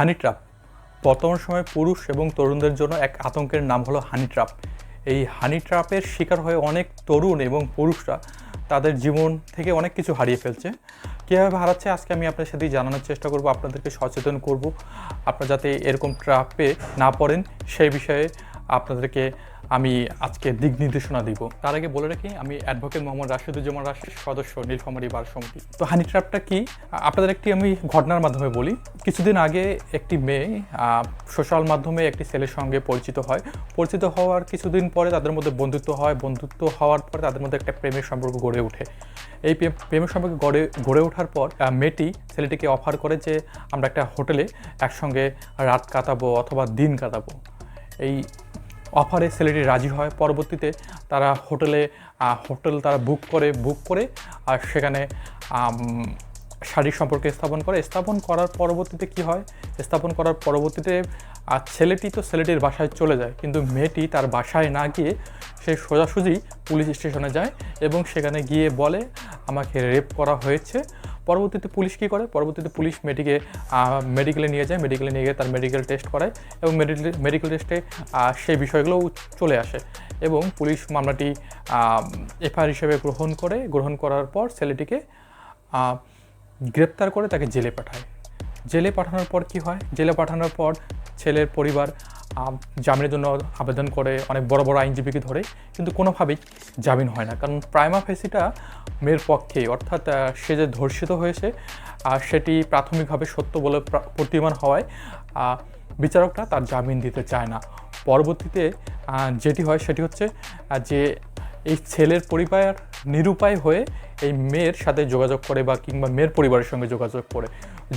হানি trap. বর্তমান সময়ে পুরুষ এবং তরুণদের জন্য এক আতঙ্কের নাম হলো হানি ট্রাপ। এই হানি ট্রাপের শিকার হয়ে অনেক তরুণ এবং পুরুষরা তাদের জীবন থেকে অনেক কিছু হারিয়ে ফেলছে। কীভাবে হারাচ্ছে আজকে আমি আপনার সাথে জানানোর চেষ্টা করব, আপনাদেরকে সচেতন করব। আপনারা যাতে এরকম ট্রাপে না পড়েন, সেই বিষয়ে আপনাদেরকে আমি আজকে দিক নির্দেশনা দিব। তার আগে বলে রাখি, আমি অ্যাডভোকেট মোহাম্মদ রাশিদুজ্জামান রাশিদ সদস্য, নীলফামারী বার সমিতি। তো হানি ট্র্যাপটা কি? আপনাদের একটি আমি ঘটনার মাধ্যমে বলি। কিছুদিন আগে একটি মেয়ে সোশ্যাল মাধ্যমে একটি ছেলের সঙ্গে পরিচিত হয়। পরিচিত হওয়ার কিছুদিন পরে তাদের মধ্যে বন্ধুত্ব হয়। বন্ধুত্ব হওয়ার পরে তাদের মধ্যে একটা প্রেমের সম্পর্ক গড়ে ওঠে। এই প্রেম- প্রেমের সম্পর্ক গড়ে গড়ে ওঠার পর মেয়েটি ছেলেটিকে অফার করে যে, আমরা একটা হোটেলে একসঙ্গে রাত কাটাবো অথবা দিন কাটাবো। এই অফারে ছেলেটি রাজি হয়। পরবর্তীতে তারা হোটেলে হোটেল তারা বুক করে বুক করে আর সেখানে আম, শারীরিক সম্পর্ক স্থাপন করে। স্থাপন করার পরবর্তীতে কি হয়? স্থাপন করার পরবর্তীতে আর ছেলেটি তো ছেলেটির বাসায় চলে যায় কিন্তু মেয়েটি তার বাসায় না গিয়ে সে সোজাসুজি পুলিশ স্টেশনে যায় এবং সেখানে গিয়ে বলে আমাকে রেপ করা হয়েছে। পরবর্তীতে পুলিশ কী করে? পরবর্তীতে পুলিশ মেয়েটিকে মেডিকেলে নিয়ে যায় মেডিকেলে নিয়ে গিয়ে তার মেডিকেল টেস্ট করায় এবং মেডিকেল মেডিকেল টেস্টে সেই বিষয়গুলোও চলে আসে এবং পুলিশ মামলাটি এফআইআর হিসেবে গ্রহণ করে, গ্রহণ করার পর ছেলেটিকে গ্রেপ্তার করে তাকে জেলে পাঠায়। জেলে পাঠানোর পর কি হয়? জেলে পাঠানোর পর ছেলের পরিবার জামিনের জন্য আবেদন করে অনেক বড় বড় আইনজীবীকে ধরে, কিন্তু কোনোভাবেই জামিন হয় না। কারণ প্রাইমা ফেসিটা মেয়ের পক্ষে, অর্থাৎ সে যে ধর্ষিত হয়েছে সেটি প্রাথমিকভাবে সত্য বলে প্রা- প্রতীয়মান হওয়ায় বিচারকরা তার জামিন দিতে চায় না। পরবর্তীতে যেটি হয় সেটি হচ্ছে যে এই ছেলের পরিবার নিরুপায় হয়ে এই মেয়ের সাথে যোগাযোগ করে বা কিংবা মেয়ের পরিবারের সঙ্গে যোগাযোগ করে।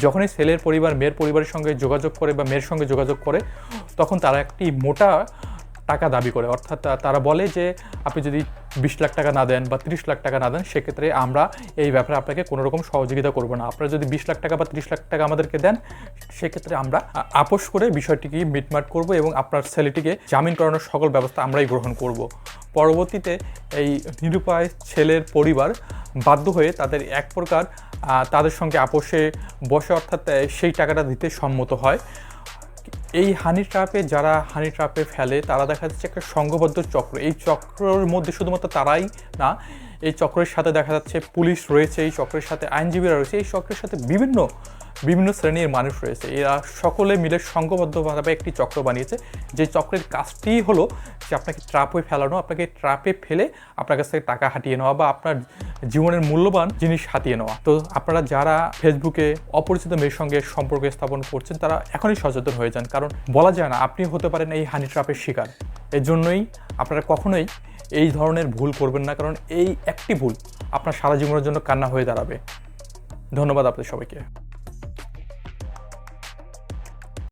যখনই ছেলের পরিবার, মেয়ের পরিবারের সঙ্গে যোগাযোগ করে বা মেয়ের সঙ্গে যোগাযোগ করে, তখন তারা একটি মোটা টাকা দাবি করে। অর্থাৎ তারা বলে যে, আপনি যদি বিশ লাখ টাকা না দেন বা তিরিশ লাখ টাকা না দেন, সেক্ষেত্রে আমরা এই ব্যাপারে আপনাকে কোনো রকম সহযোগিতা করব না। আপনারা যদি বিশ লাখ টাকা বা তিরিশ লাখ টাকা আমাদেরকে দেন, সেক্ষেত্রে আমরা আপোষ করে বিষয়টিকে মিটমাট করব এবং আপনার ছেলেটিকে জামিন করানোর সকল ব্যবস্থা আমরাই গ্রহণ করব। পরবর্তীতে এই নিরুপায় ছেলের পরিবার বাধ্য হয়ে তাদের এক প্রকার তাদের সঙ্গে আপোষে বসে অর্থাৎ সেই টাকাটা দিতে সম্মত হয়। এই হানি ট্রাপে যারা হানি ট্রাপে ফেলে, তারা দেখা যাচ্ছে একটা সংঘবদ্ধ চক্র। এই চক্রের মধ্যে শুধুমাত্র তারাই না, এই চক্রের সাথে দেখা যাচ্ছে পুলিশ রয়েছে, এই চক্রের সাথে আইনজীবীরা রয়েছে, এই চক্রের সাথে বিভিন্ন বিভিন্ন শ্রেণির মানুষ রয়েছে। এরা সকলে মিলে সংঘবদ্ধভাবে একটি চক্র বানিয়েছে। যে চক্রের কাজটি হলো যে আপনাকে ট্রাপে ফেলানো, আপনাকে ট্রাপে ফেলে আপনার কাছ থেকে টাকা হাতিয়ে নেওয়া বা আপনার জীবনের মূল্যবান জিনিস হাতিয়ে নেওয়া। তো আপনারা যারা ফেসবুকে অপরিচিত মেয়ের সঙ্গে সম্পর্ক স্থাপন করছেন, তারা এখনই সচেতন হয়ে যান। কারণ বলা যায় না, আপনি হতে পারেন এই হানি ট্রাপের শিকার। এর জন্যই আপনারা কখনোই এই ধরনের ভুল করবেন না, কারণ এই একটি ভুল আপনার সারা জীবনের জন্য কান্না হয়ে দাঁড়াবে। ধন্যবাদ আপনাদের সবাইকে।